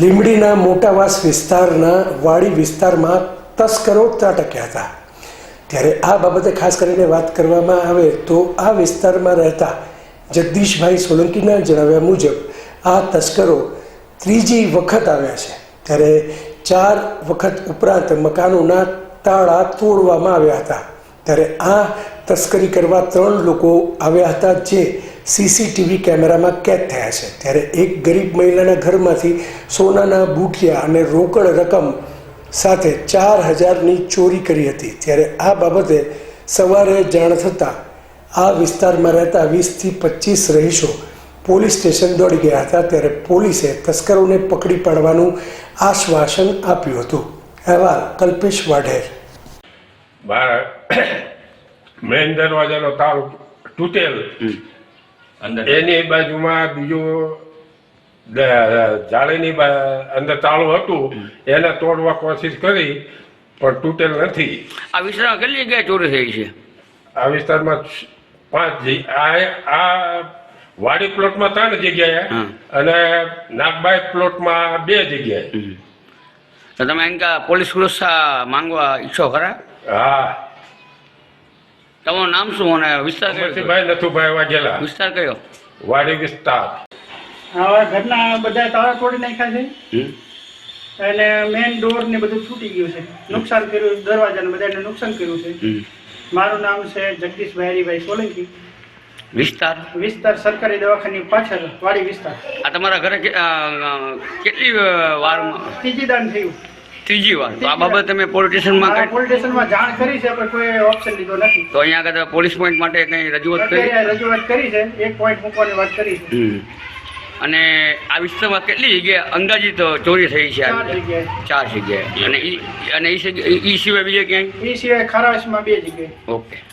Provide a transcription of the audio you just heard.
લીંબડીના મોટાવાસ વિસ્તારના વાડી વિસ્તારમાં તસ્કરો ત્રાટક્યા હતા. ત્યારે આ બાબતે ખાસ કરીને વાત કરવામાં આવે તો આ વિસ્તારમાં રહેતા જગદીશભાઈ સોલંકીના જણાવ્યા મુજબ આ તસ્કરો ત્રીજી વખત આવ્યા છે. ત્યારે ચાર વખત ઉપરાંત મકાનોના તાળા તોડવામાં આવ્યા હતા. ત્યારે આ તસ્કરી કરવા ત્રણ લોકો આવ્યા હતા જે સીસીટીવી કેમેરામાં કેદ થયા છે. ત્યારે એક ગરીબ મહિલાના ઘરમાંથી સોનાના બુઠિયા અને રોકડ રકમ સાથે ચાર હજારની ચોરી કરી હતી. ત્યારે આ બાબતે સવારે જાણ થતાં આ વિસ્તારમાં રહેતા વીસથી પચીસ રહીશો પોલીસ સ્ટેશન દોડી ગયા હતા. ત્યારે પોલીસે તસ્કરોને પકડી પાડવાનું આશ્વાસન આપ્યું હતું. અહેવાલ કલ્પેશ વાઢેર. બહાર મેન દરવાજાનો તાળ તૂટેલ. એની બાજુમાં બીજું જાળીની અંદર તાળું હતું એને તોડવા કોશિશ કરી પણ તૂટેલ નથી. આ વિસ્તારમાં કેટલી જગ્યાએ ચોરી થઈ છે? આ વિસ્તારમાં પાંચ આ આ વાડી પ્લોટમાં ત્રણ જગ્યાએ અને નાગબાઈ પ્લોટમાં બે જગ્યાએ. તો તમે એમ પોલીસ સુરક્ષા માંગવા ઈચ્છો ખરા? હા. તમારું નામ શું અને વિસ્તાર કયો ભાઈ નથુભાઈ વાઘેલા. વિસ્તાર કયો? વાડી વિસ્તાર. હવે ઘરના બધા તાળા તોડી નાખ્યા છે. હમ? અને મેઇન ડોર ને બધું છૂટી ગયું છે. નુકસાન કર્યું દરવાજાને બધાને નુકસાન કર્યું છે. મારું નામ છે જગદીશ બહેરીભાઈ સોલંકી. વિસ્તાર? વિસ્તાર સરકારી દવાખાની પાછળ વાડી વિસ્તાર. આ તમારા ઘરે કેટલી વારમાં? ત્રીજી દાન થયું. ત્રીજી વાર તો આ બાબત તમે પોલીસ સ્ટેશનમાં જાણ કરી છે પણ કોઈ ઓપ્શન લીધો નથી. તો અહીંયા આગળ પોલીસ પોઈન્ટ માટે કંઈ રજૂઆત કરી? રજૂઆત કરી છે એક પોઈન્ટ મૂકવાની વાત કરી છે. અને આ વિસ્તારમાં કેટલી જગ્યાએ અંદાજિત ચોરી થઈ છે ચાર જગ્યાએ. ચાર જગ્યાએ. અને અને ઈ સિવાય બીજે ક્યાંય? એ સિવાય ખરાશમાં બે જગ્યાએ. ઓકે.